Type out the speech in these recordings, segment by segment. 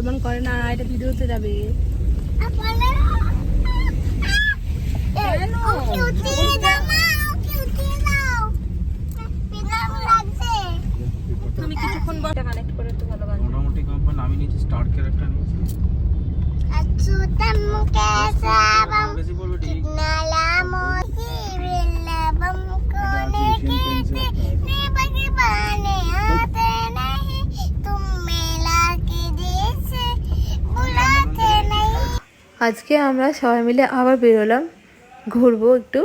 এমন করে না এটা যাবে। কিছুক্ষণ কানেক্ট করে ভালো মোটামুটি কম্পান আমি নিচে স্টার্ট ক্যারেক্টার নিয়েছি। আচ্ছা মুকেশ আজকে আমরা সবাই মিলে আবার বেরোলাম, ঘুরবো একটু।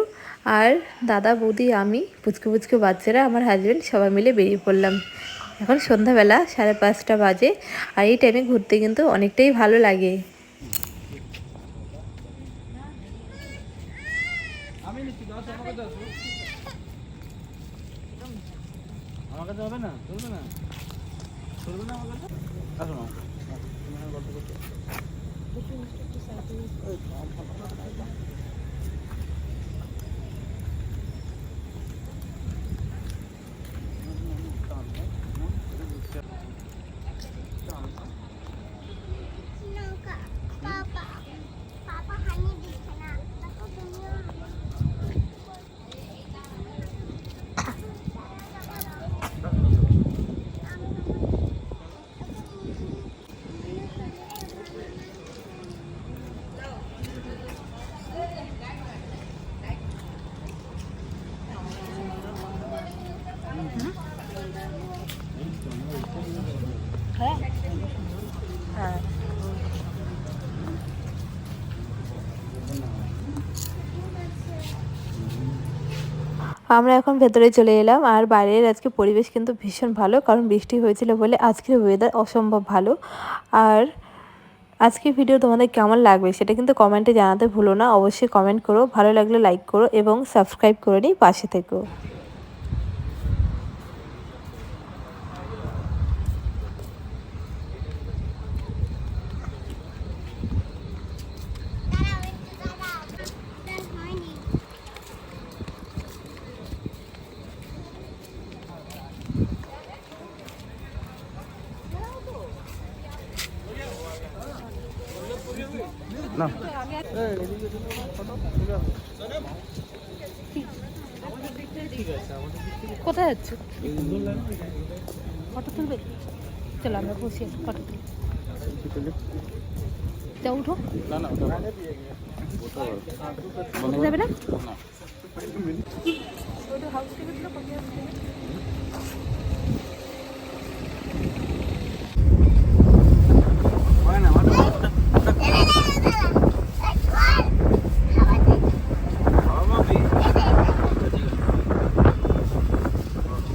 আর দাদা, বৌদি, আমি, পুচকে পুচকে বাচ্চারা, আমার হাজব্যান্ড সবাই মিলে বেরিয়ে পড়লাম। এখন সন্ধ্যাবেলা সাড়ে পাঁচটা বাজে আর এই টাইমে ঘুরতে কিন্তু অনেকটাই ভালো লাগে। না? না? না। গল্প করছ আমরা এখন ভেতরে চলে এলাম, আর বাইরের আজকে পরিবেশ কিন্তু ভীষণ ভালো, কারণ বৃষ্টি হয়েছিল বলে আজকের ওয়েদার অসম্ভব ভালো। আর আজকের ভিডিও তোমাদের কেমন লাগবে সেটা কিন্তু কমেন্টে জানাতে ভুলো না, অবশ্যই কমেন্ট করো, ভালো লাগলে লাইক করো এবং সাবস্ক্রাইব করে নিই, পাশে থেকো। না। কোথায় যাচ্ছ? ফটো তুলবে? চলো আমরা বসি ফটো তুলি। যা উঠো। যাবে না।